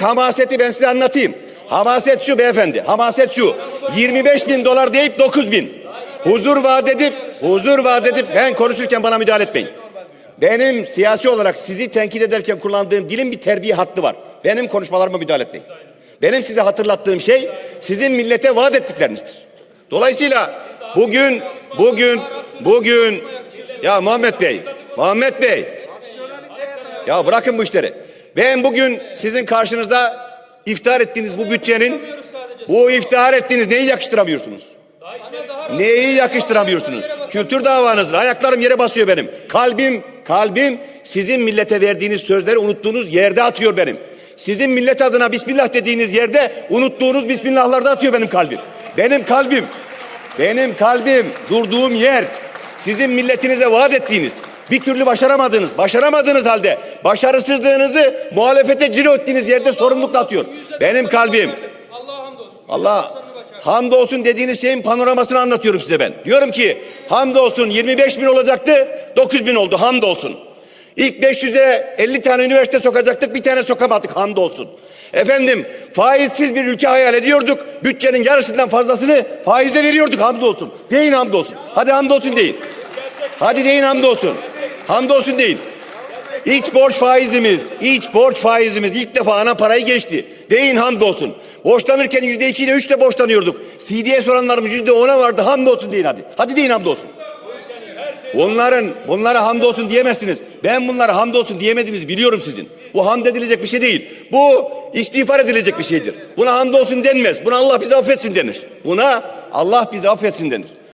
Hamaseti ben size anlatayım. Hamaset şu beyefendi. Hamaset şu. 25 bin dolar deyip 9 bin. Huzur vaat edip, huzur vaat edip ben konuşurken bana müdahale etmeyin. Benim siyasi olarak sizi tenkit ederken kullandığım dilin bir terbiye hattı var. Benim konuşmalarıma müdahale etmeyin. Benim size hatırlattığım şey sizin millete vaat ettiklerinizdir. Dolayısıyla bugün, bugün, bugün ya Muhammed Bey, Muhammed Bey ya bırakın bu işleri. Ben bugün sizin karşınızda iftihar ettiğiniz bu bütçenin bu iftihar ettiğiniz neyi yakıştıramıyorsunuz? Neyi yakıştıramıyorsunuz? Kültür davanızla ayaklarım yere basıyor benim. Kalbim, kalbim sizin millete verdiğiniz sözleri unuttuğunuz yerde atıyor benim. Sizin millet adına Bismillah dediğiniz yerde unuttuğunuz Bismillahlarda atıyor benim kalbim. Benim kalbim, benim kalbim durduğum yer sizin milletinize vaat ettiğiniz bir türlü başaramadığınız, başaramadığınız halde başarısızlığınızı muhalefete ciro ettiğiniz yerde sorumlulukla atıyor. Benim kalbim. Allah hamdolsun dediğiniz şeyin panoramasını anlatıyorum size ben. Diyorum ki hamdolsun 25 bin olacaktı 9 bin oldu hamdolsun. İlk 500'e 50 tane üniversite sokacaktık bir tane sokamadık hamdolsun. Efendim faizsiz bir ülke hayal ediyorduk. Bütçenin yarısından fazlasını faize veriyorduk hamdolsun. Deyin hamdolsun. Hadi hamdolsun deyin. Hadi deyin hamdolsun. Hamdolsun deyin. İç borç faizimiz, iç borç faizimiz ilk defa ana parayı geçti. Deyin hamdolsun. Borçlanırken yüzde iki ile üçle borçlanıyorduk. CD'ye soranlarımız yüzde ona vardı. Hamdolsun deyin hadi. Hadi deyin hamdolsun. Bunların, bunlara hamdolsun diyemezsiniz. Ben bunlara hamdolsun diyemediğinizi biliyorum sizin. Bu hamd edilecek bir şey değil. Bu istiğfar edilecek bir şeydir. Buna hamdolsun denmez. Buna Allah bizi affetsin denir. Buna Allah bizi affetsin denir.